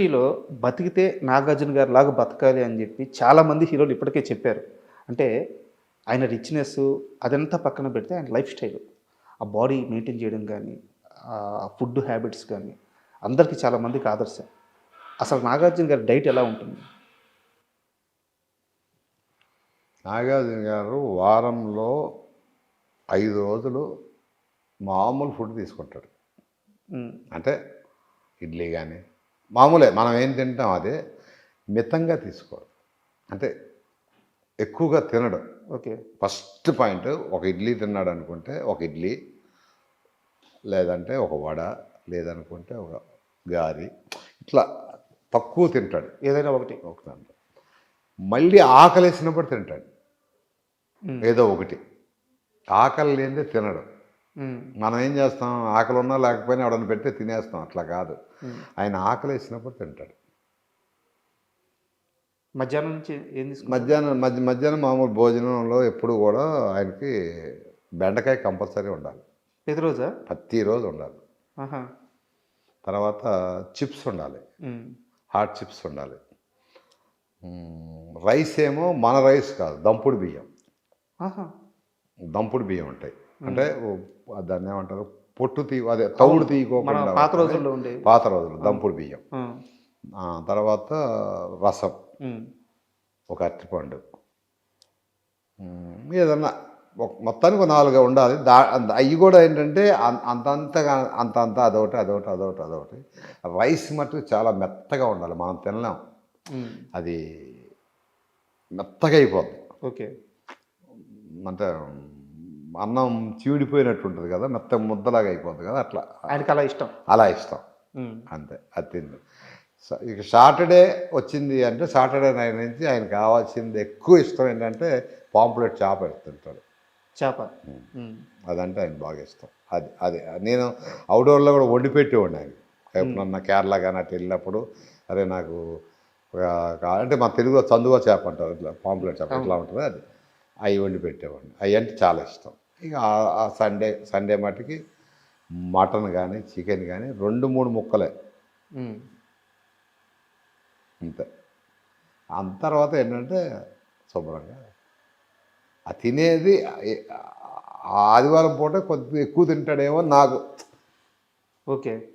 ఇండస్ట్రీలో బతికితే నాగార్జున గారి లాగా బతకాలి అని చెప్పి చాలామంది హీరోలు ఇప్పటికే చెప్పారు. అంటే ఆయన రిచ్నెస్ అదంతా పక్కన పెడితే ఆయన లైఫ్ స్టైల్ ఆ బాడీ మెయింటైన్ చేయడం కానీ ఆ ఫుడ్ హ్యాబిట్స్ కానీ అందరికీ చాలామందికి ఆదర్శం. అసలు నాగార్జున గారి డైట్ ఎలా ఉంటుంది? నాగార్జున గారు వారంలో ఐదు రోజులు మామూలు ఫుడ్ తీసుకుంటాడు. అంటే ఇడ్లీ కానీ మామూలే మనం ఏం తింటాం అదే మితంగా తీసుకోడు అంటే ఎక్కువగా తినడు. ఓకే. ఫస్ట్ పాయింట్ ఒక ఇడ్లీ తిన్నాడు అనుకుంటే ఒక ఇడ్లీ లేదంటే ఒక వడ లేదనుకుంటే ఒక గారి ఇట్లా తక్కువ తింటాడు. ఏదైనా ఒకటి. ఒక దాంట్లో. మళ్ళీ ఆకలేసినప్పుడు తింటాడు. ఏదో ఒకటి. ఆకలి లేనిదే తినడు. మనం ఏం చేస్తాం? ఆకలి ఉన్నా లేకపోయినా ఎవడన్నా పెడితే తినేస్తాం. అట్లా కాదు. ఆయన ఆకలి వేసినప్పుడు తింటాడు. మధ్యాహ్నం నుంచి ఏం మధ్యాహ్నం మధ్య మధ్యాహ్నం మామూలు భోజనంలో ఎప్పుడు కూడా ఆయనకి బెండకాయ కంపల్సరీ ఉండాలి. ప్రతిరోజా ప్రతిరోజు ఉండాలి. తర్వాత చిప్స్ ఉండాలి. హాట్ చిప్స్ ఉండాలి. రైస్ ఏమో మన రైస్ కాదు దంపుడు బియ్యం. దంపుడు బియ్యం ఉంటాయి. అంటే దాన్ని ఏమంటారు? పొట్టు తీ అదే తౌడు తీయకోకుండా పాత రోజుల్లో ఉండే. పాత రోజులు దంపుడు బియ్యం. తర్వాత రసం. ఒక అరటిపండు. ఏదన్నా ఒక మొత్తానికి ఒక నాలుగు ఉండాలి. దా అవి కూడా ఏంటంటే అంతంతగా అంత అంత అదొకటి అదొకటి అదొకటి అదొకటి. రైస్ మటుకు చాలా మెత్తగా ఉండాలి. మనం తినలేం. అది మెత్తగా అయిపోద్ది. ఓకే. అంటే అన్నం చీడిపోయినట్టు ఉంటుంది కదా మెత్త ముద్దలాగా అయిపోద్ది కదా అట్లా. ఆయనకి అలా ఇష్టం. అలా ఇష్టం. అంతే అది తింది. ఇక సాటర్డే వచ్చింది అంటే సాటర్డే నైట్ నుంచి ఆయన కావాల్సింది ఎక్కువ ఇష్టం ఏంటంటే పాంప్లెట్ చేప తింటాడు చేప. అదంటే ఆయన బాగా ఇష్టం. అది అది నేను అవుట్డోర్లో కూడా వండి పెట్టేవాడిని ఆయన ఎప్పుడన్నా కేరళ కానీ అటు వెళ్ళినప్పుడు అరే నాకు అంటే మా తెలుగులో చందువ చేప అంటారు ఇట్లా పాంప్లెట్ చేప ఎట్లా ఉంటుంది అది. అవి వండి పెట్టేవాడిని. అవి అంటే చాలా ఇష్టం. ఇక ఆ- సండే సండే మటుకి మటన్ కానీ చికెన్ కానీ రెండు మూడు ముక్కలే. అంతే. అంత తర్వాత ఏంటంటే శుభ్రంగా ఆ తినేది ఆదివారం పూట కొద్దిగా ఎక్కువ తింటాడేమో నాకు. ఓకే.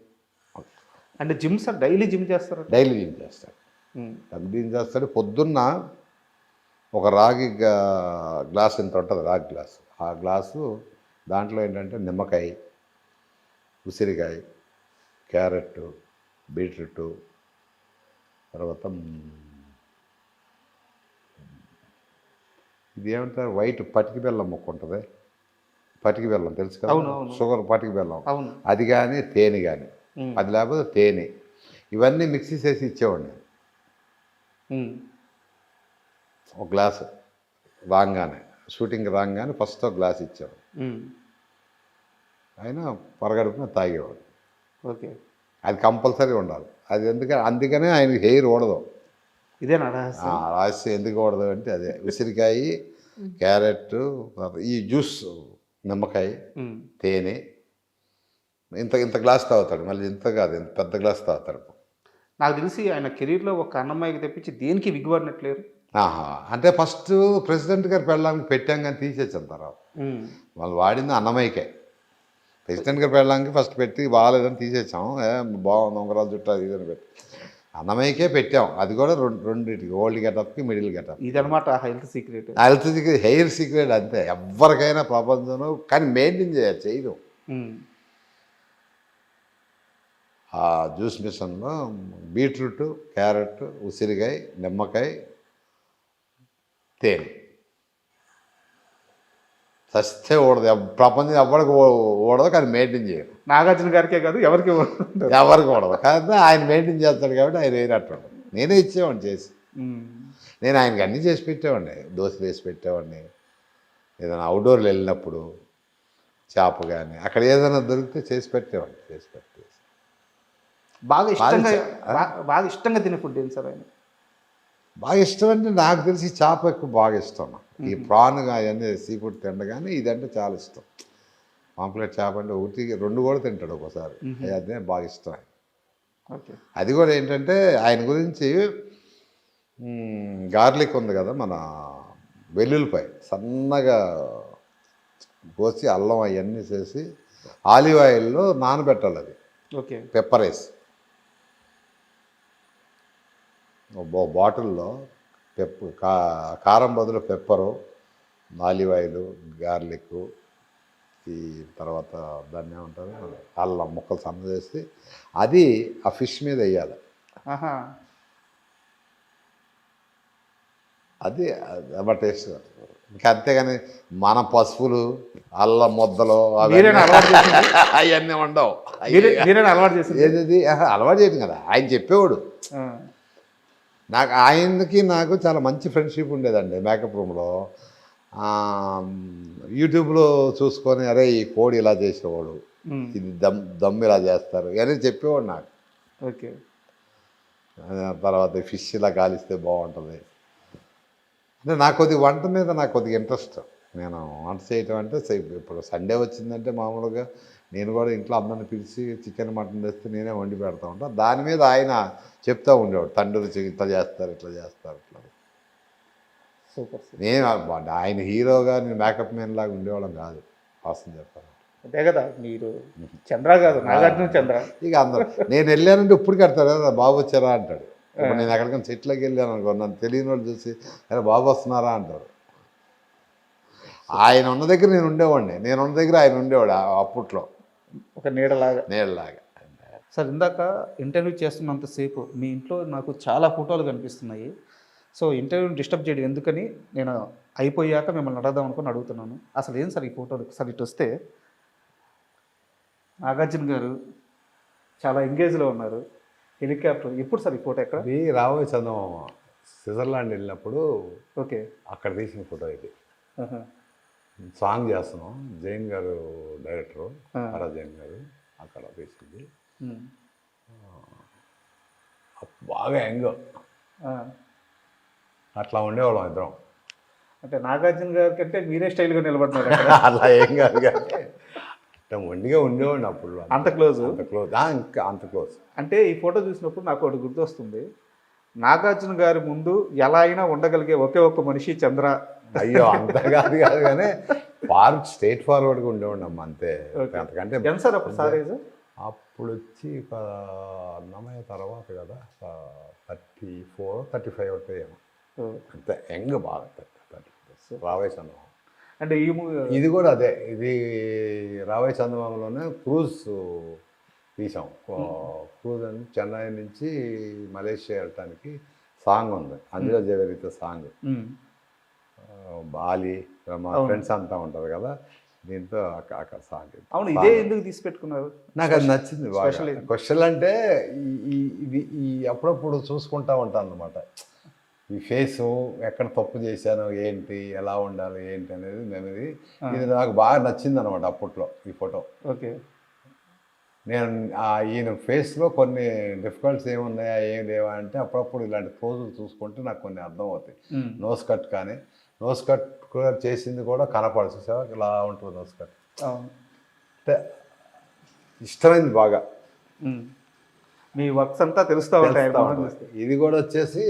అంటే జిమ్ సార్ డైలీ జిమ్ చేస్తారా? డైలీ జిమ్ చేస్తాడు. ఉమ్, జిమ్ చేస్తాడు? పొద్దున్న ఒక రాగి గ్లాస్ ఇంత ఉంటుంది? రాగి గ్లాస్. ఆ గ్లాసు దాంట్లో ఏంటంటే నిమ్మకాయ ఉసిరికాయ క్యారెట్ బీట్రూట్ తర్వాత ఇది ఏమంటారు వైట్ పటికి బెల్లం ముక్క ఉంటుంది. పటికి బెల్లం తెలుసు కదా? అవును, అవును. షుగర్ పటికి బెల్లం. అవును. అది కానీ తేనె కానీ అది లేకపోతే తేనె. ఇవన్నీ మిక్సీ చేసి ఇచ్చేవాడిని ఒక గ్లాసు. రాగానే. షూటింగ్ రాగానే ఫస్ట్ ఒక గ్లాస్ ఇచ్చాడు ఉమ్, ఆయన పరగడుపున తాగేవాడు. ఓకే. అది కంపల్సరీ ఉండాలి. అది ఎందుకని అందుకనే ఆయనకి హెయిర్ ఓడదు ఇదేనా ఆ, రహస్యం ఎందుకు ఓడదు అంటే అదే ఉసిరికాయ క్యారెట్ ఈ జ్యూస్ నిమ్మకాయ తేనె. ఇంత ఇంత గ్లాస్ తాగుతాడు. మళ్ళీ ఇంత కాదు ఇంత పెద్ద గ్లాస్ తాగుతాడు. నాకు తెలిసి ఆయన కెరీర్లో ఒక అన్నమ్మాయికి తెప్పించి దేనికి విగ్గుపడినట్లేరు ఆహా. అంటే ఫస్ట్ ప్రెసిడెంట్ గారు పెళ్ళడానికి పెట్టాం కానీ తీసేచ్చాం తర్వాత. వాళ్ళు వాడింది అన్నమయ్యకే. ప్రెసిడెంట్ గారు పెళ్ళడానికి ఫస్ట్ పెట్టి బాగాలేదని తీసేసాం. ఏ బాగుంది ఉంగరాలు చుట్టూ అది ఇది అని పెట్టి. అన్నమయ్యకే పెట్టాం. అది కూడా రెండు రెండింటికి ఓల్డ్ గెటప్కి మిడిల్ గెటప్ ఇదనమాట health secret. Health hair secret అంతే. ఎవరికైనా ప్రపంచంలో కానీ మెయింటైన్ చేయాలి చేయదు ఆ జ్యూస్ మిషన్లో బీట్రూట్ క్యారెట్ ఉసిరికాయ నిమ్మకాయ తేనె చస్తే ఓడదు. ప్రపంచం ఎవరికి ఓడదు కానీ మెయింటైన్ చేయరు నాగార్జున గారికే కాదు ఎవరికి. ఎవరికి ఉండదు కానీ ఆయన మెయింటైన్ చేస్తాడు కాబట్టి ఆయన వేయనట్టు నేనే ఇచ్చేవాడిని చేసి. నేను ఆయనకి అన్నీ చేసి పెట్టేవాడిని. దోశలు వేసి పెట్టేవాడిని. ఏదైనా అవుట్డోర్లు వెళ్ళినప్పుడు చేప కానీ అక్కడ ఏదైనా దొరికితే చేసి పెట్టేవాడిని. చేసి పెట్టేసి. బాగా ఇష్టంగా బాగా- ఇష్టంగా తినే ఫుడ్ ఏంటి సార్ ఆయన? బాగా ఇష్టం అంటే నాకు తెలిసి చేప ఎక్కువ బాగా ఇష్టం నాకు. ఈ ప్రాన్ అవన్నీ సీ ఫుడ్ తినగానే ఇదంటే చాలా ఇష్టం. పాంప్లెట్ చేప అంటే ఒకటి రెండు కూడా తింటాడు ఒక్కోసారి. అదే బాగా ఇష్టం ఓకే. అది కూడా ఏంటంటే ఆయన గురించి గార్లిక్ ఉంది కదా మన వెల్లుల్లిపాయ సన్నగా పోసి అల్లం అవన్నీ చేసి ఆలివ్ ఆయిల్లో నానబెట్టాలి అది. ఓకే. పెప్పర్ వేసి. బాటిల్లో పెప్ కా కారం బదులు పెప్పరు ఆలివ్ ఆయిల్ గార్లిక్ ఈ తర్వాత దాన్ని ఏమంటారు? అల్లం ముక్కలు సన్న చేసి అది ఆ ఫిష్ మీద వేయాలి. అది అబ్బా టేస్ట్ ఇంకా అంతేగాని మన పసుపులు అల్లం ముద్దలు? అవన్నీ ఉండవు అలవాటు చేసింది? ఏది అలవాటు చేయడం కదా. ఆయన చెప్పేవాడు. నాకు ఆయనకి నాకు చాలా మంచి ఫ్రెండ్షిప్ ఉండేదండి మేకప్ రూమ్లో. యూట్యూబ్లో చూసుకొని అరే ఈ కోడి ఇలా చేసేవాడు. ఇది దమ్ దమ్ ఇలా చేస్తారు. అని చెప్పేవాడు నాకు. ఓకే. తర్వాత ఫిష్ ఇలా కాలిస్తే బాగుంటుంది. అంటే నాకు కొద్దిగా వంట మీద నాకు కొద్దిగా ఇంట్రెస్ట్. నేను వంట చేయటం అంటే ఇప్పుడు సండే వచ్చిందంటే మామూలుగా నేను కూడా ఇంట్లో అందరిని పిలిచి చికెన్ మటన్ తెస్తే నేనే వండి పెడతా ఉంటా. దాని మీద ఆయన చెప్తా ఉండేవాడు తండ్రి ఇట్లా చేస్తారు ఇట్లా చేస్తారు ఇట్లా సూపర్ నేను ఆయన హీరోగా నేను మేకప్ మ్యాన్ లాగా ఉండేవాళ్ళం కాదు వాస్తవం చెప్పాలి అదే కదా మీరు చంద్ర కాదు నాగార్జున చంద్ర. ఇక అందరూ నేను వెళ్ళానంటే ఇప్పుడు కడతారు కదా బాబు వచ్చారా? అంటాడు. నేను ఎక్కడికైనా చెట్లకి వెళ్ళాను అనుకో నన్ను తెలియని వాళ్ళు చూసి అరే బాబు వస్తున్నారా? అంటారు. ఆయన ఉన్న దగ్గర నేను ఉండేవాడిని. నేను ఉన్న దగ్గర ఆయన ఉండేవాడు ఆ- అప్పట్లో. ఒక నీడలాగా. నేళ్ళలాగా సార్ ఇందాక ఇంటర్వ్యూ చేస్తున్నంతసేపు మీ ఇంట్లో నాకు చాలా ఫోటోలు కనిపిస్తున్నాయి. సో ఇంటర్వ్యూని డిస్టర్బ్ చేయడం ఎందుకని నేను అయిపోయాక మిమ్మల్ని అడగదాం అనుకుని అడుగుతున్నాను. అసలు ఏం సార్ ఈ ఫోటోలు? సార్ ఇటు వస్తే నాగార్జున గారు చాలా ఎంగేజ్లో ఉన్నారు. హెలికాప్టర్. ఎప్పుడు సార్ ఈ ఫోటో ఎక్కడ? ఇది రాబోయే చందమామ స్విట్జర్లాండ్ వెళ్ళినప్పుడు ఓకే. అక్కడ తీసిన ఫోటో ఇది. సాంగ్ చేస్తున్నాం. జైన్ గారు డైరెక్టరు ఆ. హరా జైన్ గారు అక్కడ ఉమ్. బాగా యంగ్. అట్లా ఉండేవాళ్ళం ఇద్దరం. అంటే నాగార్జున గారి కంటే మీరే స్టైల్గా అక్కడ. అలా ఏం కాదు కానీ అంటే మొండిగా ఉండేవాడిని అప్పుడు. అంత క్లోజ్ అంత క్లోజ్ ఇంకా అంత క్లోజ్ అంటే ఈ ఫోటో చూసినప్పుడు నాకు ఒకటి గుర్తొస్తుంది. నాగార్జున గారి ముందు ఎలా అయినా ఉండగలిగే ఒకే ఒక్క మనిషి చంద్ర అయ్యో అంత కాదు కాదు కానీ ఫార్ స్ట్రేట్ ఫార్వర్డ్గా ఉండేవాడిని అమ్మ అంతే. అంతకంటే ఎంత సార్ అప్పుడు సార్ ఏజ్ అప్పుడు వచ్చి అన్నమయ్య తర్వాత కదా థర్టీ ఫోర్ థర్టీ ఫైవ్ ఉంటాయేమో అంతే యంగ్ బాగా థర్టీ రావే చంద్రబాబు అంటే ఈ మూవీ ఇది కూడా అదే ఇది రావే చంద్రబాబులోనే క్రూజ్ తీసాం. క్రూజ్ అని చెన్నై నుంచి మలేషియా వెళ్ళటానికి సాంగ్ ఉంది. అందులో జవరిత సాంగ్. బాలి మా. ఫ్రెండ్స్ అంతా ఉంటారు కదా దీంతో అక్క- అక్కడ సాంగ్. అవును ఇదే ఎందుకు తీసి పెట్టుకున్నారు నాకు అది నచ్చింది ఇది. క్వశ్చన్ అంటే ఇది ఈ అప్పుడప్పుడు చూసుకుంటా ఉంటాను అనమాట ఈ ఫేసు ఎక్కడ తప్పు చేశాను ఏంటి ఎలా ఉండాలి ఏంటి అనేది మెమరీ ఇది నాకు బాగా నచ్చింది అనమాట అప్పట్లో ఈ ఫోటో. ఓకే. నేను ఈయన ఫేస్లో కొన్ని డిఫికల్ట్స్ ఏమున్నాయా ఏం లేవా అంటే అప్పుడప్పుడు ఇలాంటి పోజులు చూసుకుంటే నాకు కొన్ని అర్థం అవుతాయి నోస్ కట్ కానీ నోస్ కట్ కూడా చేసింది కూడా కనపడదు. చూసావా? ఇలా ఉంటుంది నోస్ కట్. అంటే ఇష్టమైంది బాగా. మీ వర్క్స్ అంతా తెలుస్తూ ఉంటాయి. ఇది కూడా వచ్చేసి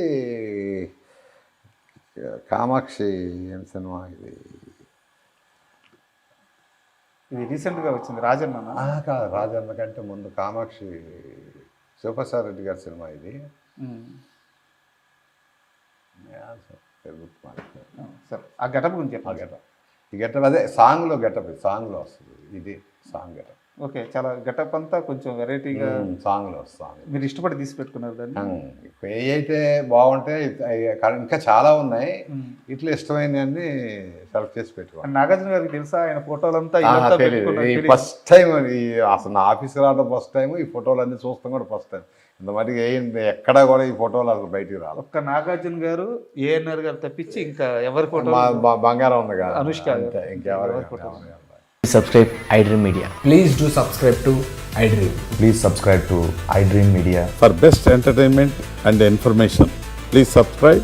కామాక్షి ఏం సినిమా ఇది. ఇది రీసెంట్గా వచ్చింది రాజన్న కాదు రాజన్న కంటే ముందు కామాక్షి శివప్రసాద్ రెడ్డి గారి సినిమా ఇది. సార్ ఆ గెటప్ గురించి ఆ చెప్పండి గెటప్ ఈ గెటప్ అదే సాంగ్లో గెటప్ సాంగ్లో వస్తుంది. ఇది సాంగ్ గెటప్. ఓకే చాలా గెటప్ అంతా కొంచెం వెరైటీగా సాంగ్లో వస్తుంది మీరు ఇష్టపడి తీసి పెట్టుకున్నారు దాన్ని? ఏ అయితే బాగుంటాయి ఇంకా చాలా ఉన్నాయి. ఇట్లా ఇష్టమైనవన్నీ సెలెక్ట్ చేసి పెట్టుకోవాలి. అండ్ నాగార్జున గారికి తెలుసా? ఆయన ఫోటోలంతా. ఫస్ట్ టైం అసలు నా ఆఫీస్కి రావడం ఫస్ట్ టైం ఈ ఫోటోలు అన్నీ చూస్తాం కూడా ఫస్ట్ టైం. అంత మటుకు ఏ ఎక్కడా కూడా ఈ ఫోటోలు అసలు బయటికి రాలి ఒక్క నాగార్జున గారు ఏఎన్ఆర్ గారు తప్పించి ఇంకా ఎవరి ఫోటో బంగారం ఉంది కదా. అనుష్క ఇంకెవరి subscribe I dream media please do subscribe to I dream please subscribe to I dream media for best entertainment and information please subscribe